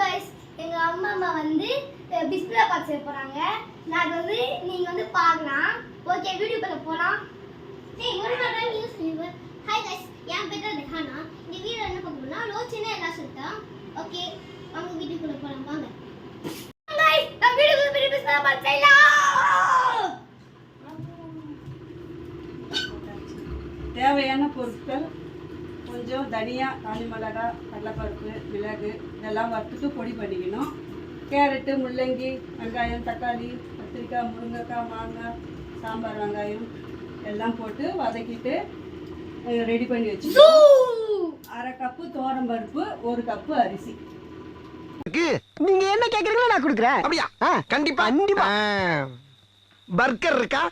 Guys எங்கள் அம்மா அம்மா வந்து டிஸ்பிளே பாக்ஸ் போகிறாங்க நான் வந்து நீங்கள் வந்து பார்க்கலாம். ஓகே வீடியோ பண்ண போகலாம் சரி ஒரு மாதிரி நியூஸ் சொல்லிடுவேன் ஹாய் கைஸ் என் பேர் ரெஹானா. இந்த வீடியோ என்ன பார்க்க போனால் ரோச்சினா எல்லாம் சொல்லிட்டோம் ஓகே வாங்க வீட்டுக்குள்ளே போகலாம் வாங்க. நான் வீட்டுக்குள்ளே பெரிய பிஸ்னா பார்த்து தேவையான பொருட்கள் கொஞ்சம் தனியா காளி மிளகா கடலைப்பருப்பு மிளகு இதெல்லாம் வறுத்துட்டு பொடி பண்ணிக்கணும். கேரட்டு முள்ளங்கி வெங்காயம் தக்காளி கத்திரிக்காய் முருங்கைக்காய் மாங்காய் சாம்பார் வெங்காயம் எல்லாம் போட்டு வதக்கிட்டு ரெடி பண்ணி வச்சு அரை கப்பு பருப்பு ஒரு கப்பு அரிசி. இருக்கு. நீங்க என்ன கேக்குறீங்களோ நான் கொடுக்குறேன். அப்படியா? ஆ, கண்டிப்பா. கண்டிப்பா. பர்கர் இருக்கா?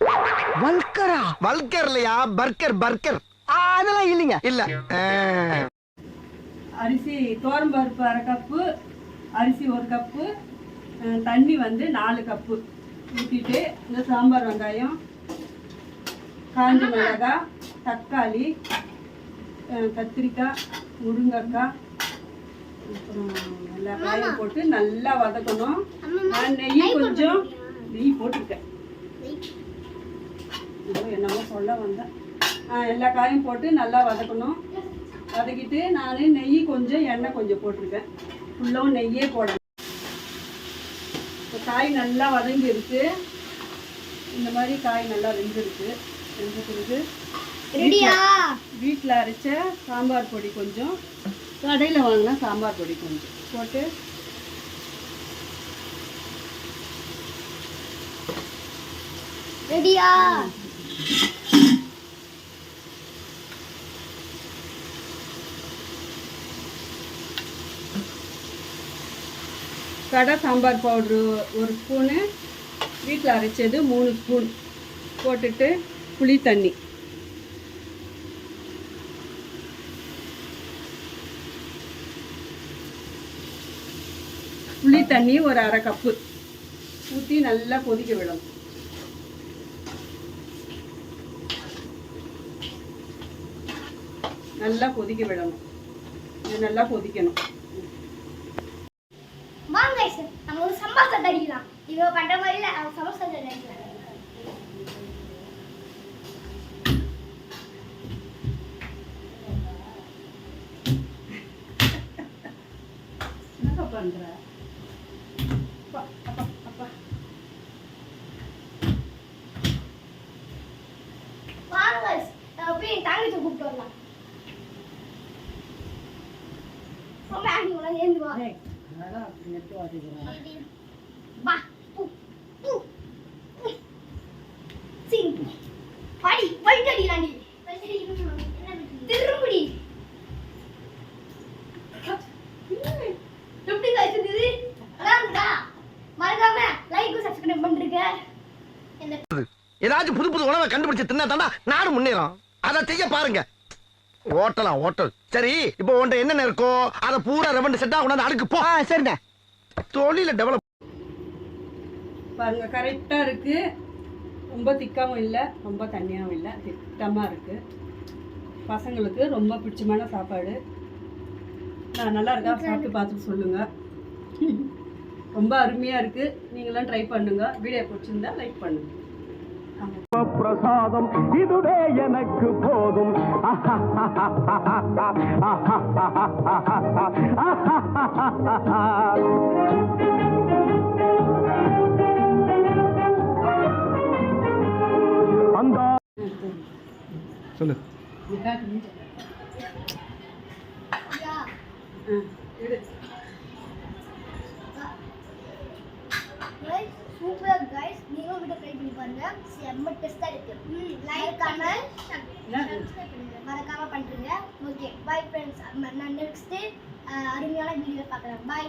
வல்கரா. வல்கர் இல்லையா பர்கர் பர்கர். அதெல்லாம் இல்லைங்க. இல்ல. அரிசி பருப்பு அரை கப்பு அரிசி ஒரு கப்பு தண்ணி வந்து நாலு கப்பு ஊற்றிட்டு இந்த சாம்பார் வெங்காயம் காஞ்ச மிளகாய் தக்காளி கத்திரிக்காய் முருங்கைக்காய் அப்புறம் எல்லா காயும் போட்டு நல்லா வதக்கணும். நான் நெய் கொஞ்சம் நெய் போட்டிருக்கேன். என்னமோ சொல்ல வந்தேன். எல்லா காயும் போட்டு நல்லா வதக்கணும். வதக்கிட்டு நான் நெய் கொஞ்சம் எண்ணெய் கொஞ்சம் போட்டிருக்கேன். ஃபுல்லாகவும் நெய்யே போடணும். இப்போ காய் நல்லா வதங்கிருக்கு இந்த மாதிரி காய் நல்லா வெந்திருக்கு வெந்த பிறகு ரெடியா? வீட்டில் அரைச்ச சாம்பார் பொடி கொஞ்சம். கடையில் வாங்கின சாம்பார் பொடி கொஞ்சம் போட்டு ரெடியா? கடை சாம்பார் பவுட்ரு ஒரு ஸ்பூனு வீட்டில் அரைச்சது மூணு ஸ்பூன். போட்டுட்டு புளி தண்ணி. புளி தண்ணி ஒரு அரை கப்பு. ஊற்றி நல்லா கொதிக்க விடும் நல்லா கொதிக்க விடணும். இது நல்லா கொதிக்கணும் வாங்க guys, ஒரு சம்பாசை அடிக்கலாம் இவ பண்ற மாதிரி இல்ல நம்ம சமோசா அடிக்கலாம் என்னப்பா பண்ற? போய் தங்கச்சி கூப்பிட்டு வரலாம். ரொம்ப ஆகி உள்ள ஏந்து வா பூ பூ பாடி திரும்படி. எப்படி காய்ச்சது மறக்காம லைக் சப்ஸ்கிரைப் இந்த ஏதாச்சும் புது புது உணவை கண்டுபிடிச்சு தின்னா தாண்டா நாடு முன்னேறும். அதை செய்ய பாருங்க. ஓட்டலாம் ஓட்டல். சரி இப்போ உன்ட்ட என்னென்ன இருக்கோ அதை பூரா ரெவண்டு செட்டா கொண்டாந்து அடுக்கு போ. சரிண்ணே. தொழில டெவலப் பாருங்க கரெக்டாக இருக்கு. ரொம்ப திக்காவும் இல்லை ரொம்ப தண்ணியாகவும் இல்லை திட்டமாக இருக்கு. பசங்களுக்கு ரொம்ப பிடிச்சமான சாப்பாடு. நான் நல்லா இருக்கா? சாப்பிட்டு பார்த்துட்டு சொல்லுங்க. ரொம்ப அருமையாக இருக்கு. நீங்களாம் ட்ரை பண்ணுங்க. வீடியோ பிடிச்சிருந்தா லைக் பண்ணுங்க. ஆமா. பிரசாதம் இதுவே எனக்கு போதும். அந்த சொல்லு. யா சூப்பர் guys நீங்களும் வீடியோ ட்ரை பண்ணி பாருங்க செம்ம டெஸ்டா இருக்கு லைக் கமெண்ட் மறக்காம பண்றீங்க. ஓகே பை ஃப்ரெண்ட்ஸ் நான் நெக்ஸ்ட் அருமையான வீடியோ பாக்குறேன் பை